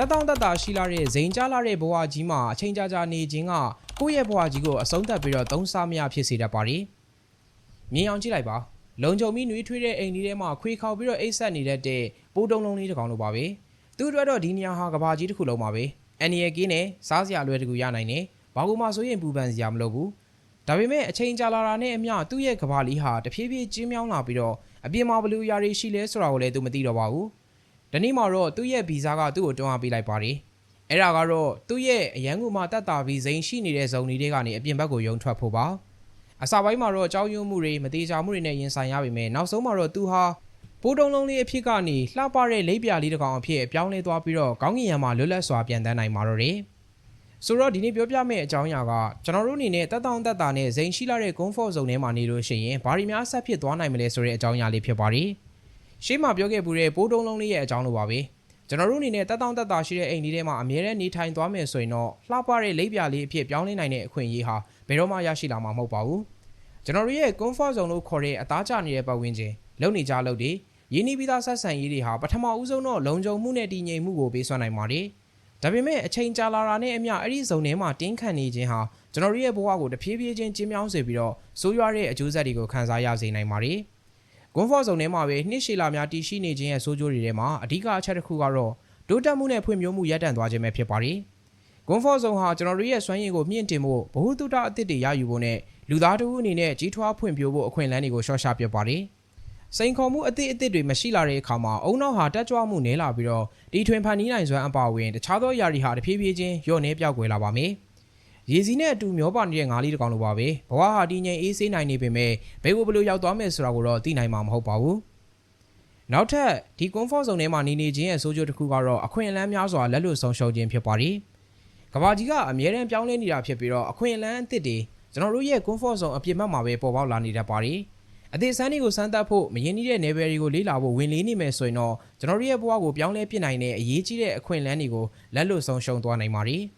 တက်တောင့်တက်တာရှိလာတဲ့ဇိန်ကြလာတဲ့ဘဝကြီးမှာအချိန်ကြာကြာနေခြင်းကကိုယ့်ရဲ့ဘဝကြီးကိုအဆုံးသတ်ပြီးတော့သုံးစားမရဖြစ်စေတတ်ပါတယ်။မြင်အောင်ကြည့်လိုက်ပါ။လုံခြုံပြီးနှွေးထွေးတဲ့အိမ်လေးထဲမှာခွေခေါက်ပြီးတော့အိတ်ဆက်နေတဲ့တဲ့ပိုးတုံးလုံးလေးတစ်ကောင်လိုပါပဲ။သူ့အတွက်တော့ဒီနေရာဟာကဘာကြီးတစ်ခုလုံးပါပဲ။အန်နီရဲ့ကင်းနဲ့စားစရာလွယ်တကူရနိုင်တယ်။ဘာလို့မှဆိုရင်ပူပန်စရာမလိုဘူး။ဒါပေမဲ့အချိန်ကြာလာတာနဲ့အမျှသူ့ရဲ့ကဘာလေးဟာတဖြည်းဖြည်းကျင်းမြောင်းလာပြီးတော့အပြင်မှာဘလူးရာတွေရှိလဲဆိုတာကိုလည်းသူမသိတော့ပါဘူး။ ဒီနေ့မှာတော့သူ့ရဲ့ဗီဇာကသူ့ကိုတွန်းအားပေးလိုက်ပါတယ်။အဲ့ဒါကတော့သူ့ရဲ့အရန်ကူမှာတက်တာပြီးဇိန်ရှိနေတဲ့ဇုံတွေကနေအပြင်ဘက်ကိုယုံထွက်ဖို့ပါ။အစာပိုင်းမှာတော့အကြောင်းယွမှုတွေမတိကျမှုတွေနဲ့ရင်ဆိုင်ရပေမဲ့နောက်ဆုံးမှာတော့သူဟာပိုးတုံးလုံးလေးအဖြစ်ကနေလှပတဲ့လိပ်ပြာလေးတစ်ကောင်အဖြစ်ပြောင်းလဲသွားပြီးတော့ကောင်းကင်ယံမှာလွတ်လပ်စွာပြန်တန်းနိုင်မှာတော့တယ်။ဆိုတော့ဒီနေ့ပြောပြမယ့်အကြောင်းအရာကကျွန်တော်တို့အနေနဲ့တက်တောင့်တက်တာနဲ့ဇိန်ရှိလာတဲ့ comfort zone ထဲမှာနေလို့ရှိရင်ဘာတွေများဆက်ဖြစ်သွားနိုင်မလဲဆိုတဲ့အကြောင်းအရာလေးဖြစ်ပါတယ်။ ရှေ့မှာပြောခဲ့ပူတဲ့ပိုးတုံးလုံးလေးရဲ့အကြောင်းလိုပါပဲ။ကျွန်တော်တို့အနေနဲ့တက်တောင့်တက်တာရှိတဲ့အိမ်လေးထဲမှာအမြဲတမ်းနေထိုင်သွားမယ်ဆိုရင်တော့လှပတဲ့လိပ်ပြာလေးအဖြစ်ပြောင်းလဲနိုင်တဲ့အခွင့်အရေးဟာဘယ်တော့မှရရှိလာမှာမဟုတ်ပါဘူး။ကျွန်တော်တို့ရဲ့ comfort zone လို့ခေါ်တဲ့အသားကျနေတဲ့ပတ်ဝန်းကျင်လုံနေကြလို့တွေရင်းနှီးပြီးသားဆက်ဆံရေးတွေဟာပထမဦးဆုံးတော့လုံခြုံမှုနဲ့တည်ငြိမ်မှုကိုပေးစွမ်းနိုင်ပါတယ်။ဒါပေမဲ့အချိန်ကြာလာတာနဲ့အမျှအဲ့ဒီဇုံထဲမှာတင်းခန့်နေခြင်းဟာကျွန်တော်တို့ရဲ့ဘဝကိုတဖြည်းဖြည်းချင်းကျင်းမြောင်းစေပြီးတော့ဆိုးရွားတဲ့အကျိုးဆက်တွေကိုခံစားရစေနိုင်ပါတယ်။ comfort zone ထဲမှာပဲနှစ်ရှည်လာများတည်ရှိနေခြင်းရဲ့ဆိုးကျိုးတွေထဲမှာအဓိကအချက်တစ်ခုကတော့တိုးတက်မှုနဲ့ဖွံ့ဖြိုးမှုရပ်တန့်သွားခြင်းပဲဖြစ်ပါတယ်။ comfort zone ဟာကျွန်တော်တို့ရဲ့စွမ်းရည်ကိုမြင့်တင်ဖို့ဘ ഹു တုတအသစ်တွေရယူဖို့နဲ့လူသားတို့အနေနဲ့ကြီးထွားဖွံ့ဖြိုးဖို့အခွင့်အလမ်းတွေကိုရှော့ချပစ်ပါတယ်။စိန်ခေါ်မှုအသစ်အသစ်တွေမရှိလာတဲ့အခါမှာအုံနောက်ဟာတက်ကြွမှုနည်းလာပြီးတော့ဒီထွင်ဖန်နီးနိုင်စွမ်းအပါအဝင်တခြားသောຢာတွေဟာတဖြည်းဖြည်းချင်းညော့နေပြောက်ကွယ်လာပါမယ်။ ရေစီးနဲ့အတူမျောပါနေတဲ့ငါးလေးတစ်ကောင်လိုပါပဲ။ဘဝဟာတည်ငြိမ်အေးဆေးနိုင်နေပေမဲ့ဘယ်ကိုဘယ်လိုရောက်သွားမယ်ဆိုတာကိုတော့သိနိုင်မှာမဟုတ်ပါဘူး။နောက်ထပ်ဒီ comfort zone ထဲမှာနေနေခြင်းရဲ့ဆိုးကျိုးတစ်ခုကတော့အခွင့်အလမ်းများစွာလက်လွတ်ဆုံးရှုံးခြင်းဖြစ်ပါတယ်။ကဘာကြီးကအမြဲတမ်းပြောင်းလဲနေတာဖြစ်ပြီးတော့အခွင့်အလမ်းအသစ်တွေကျွန်တော်တို့ရဲ့ comfort zone အပြစ်မှတ်မှာပဲပေါ်ပေါက်လာနေတတ်ပါတယ်။အသေးစမ်းတွေကိုစမ်းသပ်ဖို့မရင်းနှီးတဲ့ level တွေကိုလေ့လာဖို့ဝင်လေးနေမယ်ဆိုရင်တော့ကျွန်တော်တို့ရဲ့ဘဝကိုပြောင်းလဲပြစ်နိုင်တဲ့အရေးကြီးတဲ့အခွင့်အလမ်းတွေကိုလက်လွတ်ဆုံးရှုံးသွားနိုင်ပါတယ်။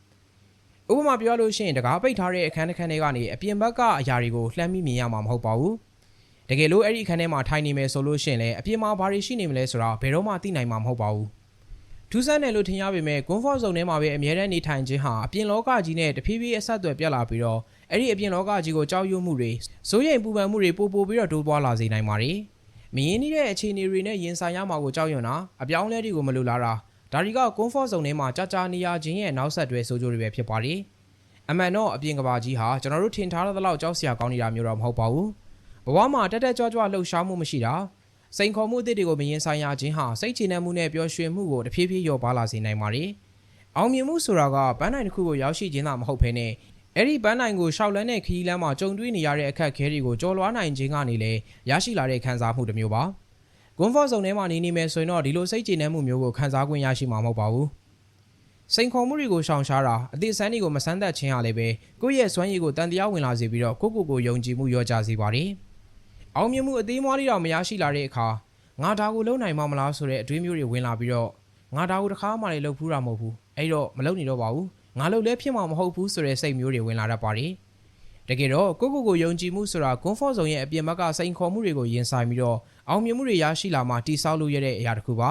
ဥပမာပြောလို့ရှိရင်တကားပိတ်ထားတဲ့အခန်းတစ်ခန်းတွေကနေအပြင်ဘက်ကအရာတွေကိုလှမ်းပြီးမြင်ရမှာမဟုတ်ပါဘူး။တကယ်လို့အဲ့ဒီအခန်းထဲမှာထိုင်နေမယ်ဆိုလို့ရှိရင်လည်းအပြင်မှာဘာတွေရှိနေမလဲဆိုတာဘယ်တော့မှသိနိုင်မှာမဟုတ်ပါဘူး။ထူးဆန်းတယ်လို့ထင်ရပေမဲ့ comfort zone ထဲမှာပဲအမြဲတမ်းနေထိုင်ခြင်းဟာအပြင်လောကကြီးနဲ့တဖြည်းဖြည်းအဆက်အသွယ်ပြတ်လာပြီးတော့အဲ့ဒီအပြင်လောကကြီးကိုကြောက်ရွံ့မှုတွေစိုးရိမ်ပူပန်မှုတွေပိုပိုပြီးတော့တိုးပွားလာစေနိုင်ပါတယ်။မရင်းနှီးတဲ့အခြေအနေတွေနဲ့ရင်ဆိုင်ရမှာကိုကြောက်ရွံ့တာအပြောင်းအလဲတွေကိုမလိုလားတာ ဒါတွေက comfort zone ထဲမှာကြာကြာနေရခြင်းရဲ့နောက်ဆက်တွဲဆိုးကျိုးတွေပဲဖြစ်ပါတယ်။အမှန်တော့အပြင်ကဘာကြီးဟာကျွန်တော်တို့ထင်ထားတဲ့လောက်ကြောက်စရာကောင်းနေတာမျိုးတော့မဟုတ်ပါဘူး။ဘဝမှာတက်တက်ကြွကြွလှုပ်ရှားမှုမရှိတာစိန်ခေါ်မှုအသစ်တွေကိုမရင်ဆိုင်ရခြင်းဟာစိတ်ချမ်းမှုနဲ့ပျော်ရွှင်မှုကိုတဖြည်းဖြည်းလျော့ပါလာစေနိုင်ပါတယ်။အောင်မြင်မှုဆိုတာကပန်းနိုင်တစ်ခုကိုရောက်ရှိခြင်းသာမဟုတ်ဘဲနဲ့အဲ့ဒီပန်းနိုင်ကိုရှောက်လန်းတဲ့ခရီးလမ်းမှာကြုံတွေ့နေရတဲ့အခက်အခဲတွေကိုကျော်လွှားနိုင်ခြင်းကနေလည်းရရှိလာတဲ့ခံစားမှုတစ်မျိုးပါ။ comfort zone ထဲမှာနေနေမယ်ဆိုရင်တော့ဒီလိုစိတ်ကျေနပ်မှုမျိုးကိုခံစား권ရရှိမှာမဟုတ်ပါဘူး။စိန်ခေါ်မှုတွေကိုရှောင်ရှားတာအသေးစမ်းတွေကိုမဆန်းသက်ခြင်းဟာလည်းပဲကိုယ့်ရဲ့စွမ်းရည်ကိုတန်တရားဝင်လာစေပြီးတော့ကိုယ့်ကိုယ်ကိုယုံကြည်မှုရောကြစေပါတယ်။အောင်မြင်မှုအသေးမွှားလေးတော့မရရှိလာတဲ့အခါငါဒါကိုလုံနိုင်မှာမလားဆိုတဲ့အတွေးမျိုးတွေဝင်လာပြီးတော့ငါဒါကိုတစ်ခါမှလည်းလုပ်ဖူးတာမဟုတ်ဘူးအဲ့တော့မလုပ်နေတော့ပါဘူးငါလုပ်လဲဖြစ်မှာမဟုတ်ဘူးဆိုတဲ့စိတ်မျိုးတွေဝင်လာတတ်ပါတယ် တကယ်တော့ကိုကိုကိုယုံကြည်မှုဆိုတာ comfort zone ရဲ့အပြင်ဘက်ကစိန်ခေါ်မှုတွေကိုရင်ဆိုင်ပြီးတော့အောင်မြင်မှုတွေရရှိလာမှတိဆောက်လို့ရတဲ့အရာတစ်ခုပါ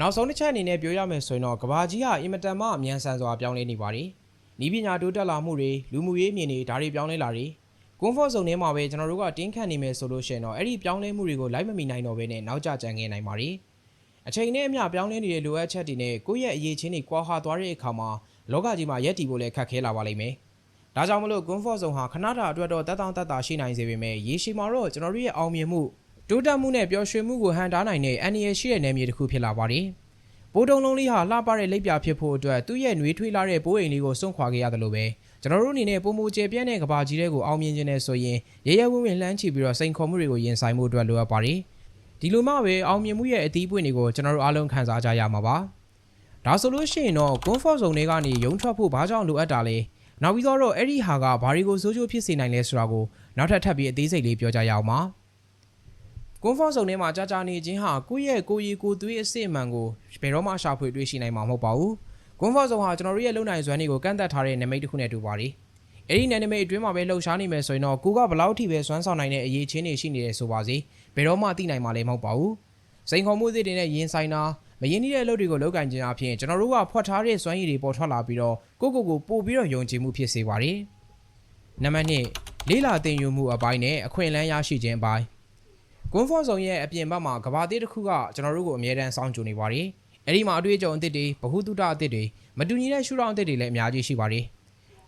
နောက်ဆုံးတစ်ချက်အနေနဲ့ပြောရမယ်ဆိုရင်တော့ကဘာကြီးဟာအင်မတန်မှအမြန်ဆန်စွာပြောင်းလဲနေပါတယ်ဤပညာတိုးတက်လာမှုတွေလူမှုရေးမြင်တွေဒါတွေပြောင်းလဲလာတယ် comfort zone ထဲမှာပဲကျွန်တော်တို့ကတင်းခန့်နေမယ်ဆိုလို့ရှိရင်တော့အဲ့ဒီပြောင်းလဲမှုတွေကိုလိုက်မမီနိုင်တော့ဘဲနဲ့နောက်ကျကျန်ခဲ့နိုင်ပါတယ်။အချိန်နဲ့အမျှပြောင်းလဲနေတဲ့လိုအပ်ချက်တွေနဲ့ကိုယ့်ရဲ့အရေးချင်းတွေကွာဟာသွားတဲ့အခါမှာလောကကြီးမှာရက်တည်ဖို့လည်းခက်ခဲလာပါလိမ့်မယ်။ ဒါကြောင့်မလို့ comfort zone ဟာခဏတာအတွက်တော့တက်တောင့်တက်တာရှိနိုင်စေပေမဲ့ရေရှည်မှာတော့ကျွန်တော်တို့ရဲ့အောင်မြင်မှုတိုးတက်မှုနဲ့ပျော်ရွှင်မှုကိုဟန်တားနိုင်တဲ့အန္တရာယ်ရှိတဲ့နယ်မြေတစ်ခုဖြစ်လာပါတယ်။ပိုးတုံလုံးလေးဟာလှပတဲ့လက်ပြဖြစ်ဖို့အတွက်သူ့ရဲ့နှွေးထွေးလာတဲ့ပိုးအိမ်လေးကိုစွန့်ခွာခဲ့ရတယ်လို့ပဲကျွန်တော်တို့အနေနဲ့ပုံမူကျေပြန့်တဲ့ကဘာကြီးတွေကိုအောင်မြင်ခြင်းနဲ့ဆိုရင်ရဲရဲဝံ့ဝံ့လှမ်းချပြီးတော့စိန်ခေါ်မှုတွေကိုရင်ဆိုင်မှုအတွက်လိုအပ်ပါတယ်ဒီလိုမှပဲအောင်မြင်မှုရဲ့အသီးပွင့်တွေကိုကျွန်တော်တို့အားလုံးခံစားကြရမှာပါဒါဆိုလို့ရှိရင်တော့ comfort zone တွေကနေရုံထွက်ဖို့ဘာကြောင့်လိုအပ်တာလဲ နောက်ပြီးတော့အဲ့ဒီဟာကဘာတွေကိုစိုးကျိုးဖြစ်စေနိုင်လဲဆိုတာကိုနောက်ထပ်ထပ်ပြီးအသေးစိတ်လေးပြောကြရအောင်ပါ comfort zone ထဲမှာကြာကြာနေခြင်းဟာကိုယ့်ရဲ့ကိုယ်ရည်ကိုယ်သွေးအစစ်အမှန်ကိုဘယ်တော့မှရှာဖွေတွေ့ရှိနိုင်မှာမဟုတ်ပါဘူး comfort zone ဟာကျွန်တော်တို့ရဲ့လုံနိုင်စွမ်းတွေကိုကန့်သက်ထားတဲ့နမိတ်တစ်ခုနဲ့တူပါတယ်။အဲ့ဒီနမိတ်အတွင်းမှာပဲလှုပ်ရှားနေမယ်ဆိုရင်တော့ကိုကဘလောက်ထိပဲစွမ်းဆောင်နိုင်တဲ့အရေးချင်းတွေရှိနေတယ်ဆိုပါစေ။ဘယ်တော့မှသိနိုင်မှာလည်းမဟုတ်ပါဘူး။စိန်ခေါ်မှုသစ်တွေနဲ့ရင်ဆိုင်တာ မရင်းနှီးတဲ့အလုပ်တွေကိုလုပ်ကင်ခြင်းအပြင်ကျွန်တော်တို့ကဖွက်ထားတဲ့စွမ်းရည်တွေပေါ်ထွက်လာပြီးတော့ကိုယ့်ကိုယ်ကိုပို့ပြီးတော့ယုံကြည်မှုဖြစ်စေပါတယ်နံပါတ်1လေးလာတင်ယူမှုအပိုင်းနဲ့အခွင့်အလမ်းရရှိခြင်းအပိုင်းကွန်ဖော့ဇုံရဲ့အပြင်ဘက်မှာကဘာသေးတစ်ခုကကျွန်တော်တို့ကိုအမြဲတမ်းစောင့်ကြိုနေပါတယ်အဲ့ဒီမှာအတွေ့အကြုံအသစ်တွေဗဟုသုတအသစ်တွေမတူညီတဲ့ရှုထောင့်အသစ်တွေလည်းအများကြီးရှိပါတယ်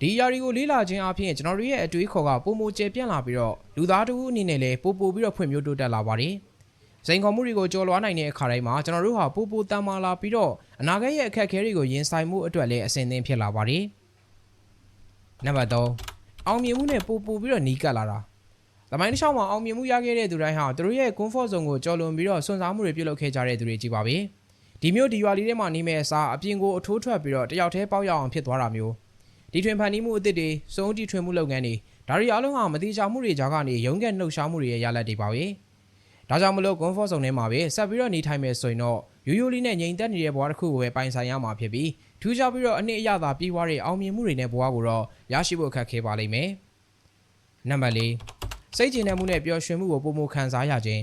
ဒီအရာတွေကိုလေးလာခြင်းအပြင်ကျွန်တော်တို့ရဲ့အတွေးခေါ်ကပုံမကျပြန့်လာပြီးတော့လူသားတစ်ဦးအနေနဲ့လည်းပိုပိုပြီးတော့ဖွံ့ဖြိုးတိုးတက်လာပါတယ် စိန်ခေါ်မှုတွေကိုကျော်လွှားနိုင်တဲ့အခါတိုင်းမှာကျွန်တော်တို့ဟာပိုပိုတန်မာလာပြီးတော့အနာဂတ်ရဲ့အခက်အခဲတွေကိုရင်ဆိုင်မှုအတွက်လည်းအဆင်သင့်ဖြစ်လာပါတယ်နံပါတ်3အောင်မြင်မှုနဲ့ပိုပိုပြီးတော့နီးကပ်လာတာ။တမိုင်းတစ်လျှောက်မှာအောင်မြင်မှုရခဲ့တဲ့သူတိုင်းဟာသူတို့ရဲ့ comfort zone ကိုကျော်လွန်ပြီးတော့စွန့်စားမှုတွေပြုလုပ်ခဲ့ကြတဲ့သူတွေကြီးပါပဲ။ဒီမျိုးဒီရွာလေးထဲမှာနေမဲ့အစားအပြင်ကိုအထိုးထွက်ပြီးတော့တယောက်တည်းပေါက်ရအောင်ဖြစ်သွားတာမျိုး။ဒီထွင်ဖန်တီးမှုအသစ်တွေစုံတီထွင်မှုလုပ်ငန်းတွေဒါတွေအားလုံးဟာမတိကျမှုတွေကြားကနေရုံးကဲနှုတ်ရှားမှုတွေရဲ့ရလဒ်တွေပါပဲ။ ဒါကြောင့်မလို့ comfort zone ထဲမှာပဲဆက်ပြီးတော့နေထိုင်မယ်ဆိုရင်တော့ရိုးရိုးလေးနဲ့ငြိမ်သက်နေတဲ့ဘဝတစ်ခုကိုပဲပိုင်ဆိုင်ရမှာဖြစ်ပြီးထူးခြားပြီးတော့အနှစ်အရသာပြီးွားတဲ့အောင်မြင်မှုတွေနဲ့ဘဝကိုတော့ရရှိဖို့ခက်ခဲပါလိမ့်မယ်။နံပါတ်၄စိတ်ကြည်နမှုနဲ့ပျော်ရွှင်မှုကိုပုံမခံစားရခြင်း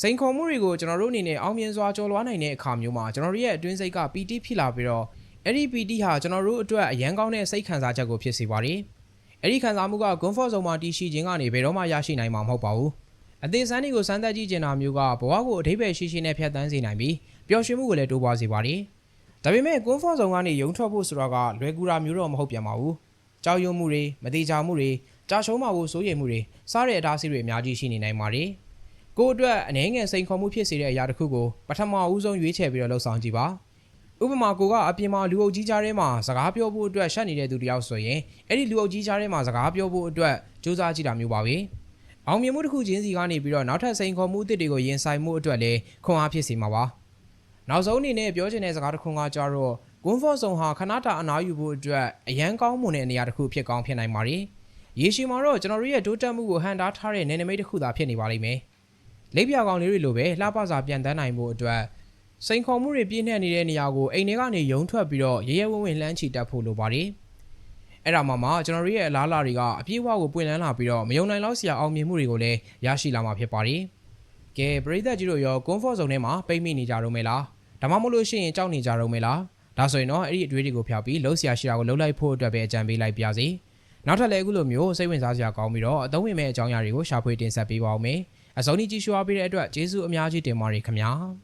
စိန်ခေါ်မှုတွေကိုကျွန်တော်တို့အနေနဲ့အောင်မြင်စွာကျော်လွှားနိုင်တဲ့အခါမျိုးမှာကျွန်တော်တို့ရဲ့အတွင်းစိတ်ကပီတိဖြစ်လာပြီးတော့အဲ့ဒီပီတိဟာကျွန်တော်တို့အတွက်အရန်ကောင်းတဲ့စိတ်ခံစားချက်ကိုဖြစ်စေပါတယ်။အဲ့ဒီခံစားမှုက comfort zone မှာတည်ရှိခြင်းကနေဘယ်တော့မှရရှိနိုင်မှာမဟုတ်ပါဘူး။ အသေးစမ်းတွေကိုစမ်းသပ်ကြည့်ကျင်တာမျိုးကဘဝကိုအထိပ္ပယ်ရှိရှိနဲ့ဖြတ်သန်းစေနိုင်ပြီးပျော်ရွှင်မှုကိုလည်းတိုးပွားစေပါတယ်။ဒါပေမဲ့ comfort zone ကနေရုံထွက်ဖို့ဆိုတာကလွယ်ကူတာမျိုးတော့မဟုတ်ပြန်ပါဘူး။ကြောက်ရွံ့မှုတွေမတိကျမှုတွေကြာရှုံးမှာကိုစိုးရိမ်မှုတွေစားတဲ့အတားအဆီးတွေအများကြီးရှိနေနိုင်ပါတယ်။ကိုယ့်အတွက်အနေငယ်စိန်ခေါ်မှုဖြစ်စေတဲ့အရာတစ်ခုကိုပထမအဦးဆုံးရွေးချယ်ပြီးတော့လှုပ်ဆောင်ကြည့်ပါ။ဥပမာကိုကအပြင်မှာလူအုပ်ကြီးကြားထဲမှာစကားပြောဖို့အတွက်ရှက်နေတဲ့သူတယောက်ဆိုရင်အဲ့ဒီလူအုပ်ကြီးကြားထဲမှာစကားပြောဖို့အတွက်စူးစမ်းကြည့်တာမျိုးပါပဲ။ အောင်မြင်မှုတစ်ခုချင်းစီကနေပြီးတော့နောက်ထပ်စိန်ခေါ်မှုအသစ်တွေကိုရင်ဆိုင်မှုအတွက်လည်းခွန်အားဖြစ်စေမှာပါ။နောက်ဆုံးအနေနဲ့ပြောချင်တဲ့စကားတစ်ခုကကြတော့ comfort zone ဟာခဏတာအနားယူဖို့အတွက်အရန်ကောင်းမွန်တဲ့နေရာတစ်ခုဖြစ်ကောင်းဖြစ်နိုင်ပါတယ်။ရေရှည်မှာတော့ကျွန်တော်တို့ရဲ့တိုးတက်မှုကိုဟန်တားထားတဲ့နယ်နိမိတ်တစ်ခုသာဖြစ်နေပါလိမ့်မယ်။လက်ပြကောင်လေးတွေလိုပဲလှပစာပြန်တန်းနိုင်မှုအတွက်စိန်ခေါ်မှုတွေပြည့်နှက်နေတဲ့နေရာကိုအိမ်ထဲကနေယုံထွက်ပြီးတော့ရဲရဲဝံ့ဝံ့လှမ်းချီတက်ဖို့လိုပါတယ်။ အဲ့ဒါမှမှကျွန်တော်တို့ရဲ့အလားအလာတွေကအပြည့်အဝကိုပွင့်လန်းလာပြီးတော့မယုံနိုင်လောက်စရာအောင်မြင်မှုတွေကိုလည်းရရှိလာမှာဖြစ်ပါတယ်။ကဲပရိသတ်ကြီးတို့ရော comfort zone ထဲမှာပိတ်မိနေကြတော့မယ်လား။ဒါမှမဟုတ်လို့ရှိရင်ကြောက်နေကြတော့မယ်လား။ဒါဆိုရင်တော့အဲ့ဒီအတွေးတွေကိုဖျောက်ပြီးလှုပ်ရှားရှိတာကိုလှုပ်လိုက်ဖို့အတွက်ပဲအကြံပေးလိုက်ပါစေ။နောက်ထပ်လည်းအခုလိုမျိုးစိတ်ဝင်စားစရာကောင်းပြီးတော့အသုံးဝင်မဲ့အကြောင်းအရာတွေကိုရှာဖွေတင်ဆက်ပေးပါဦးမယ်။အစုံဒီကြည့်ရှုအားပေးတဲ့အတွက်ကျေးဇူးအများကြီးတင်ပါတယ်ခင်ဗျာ။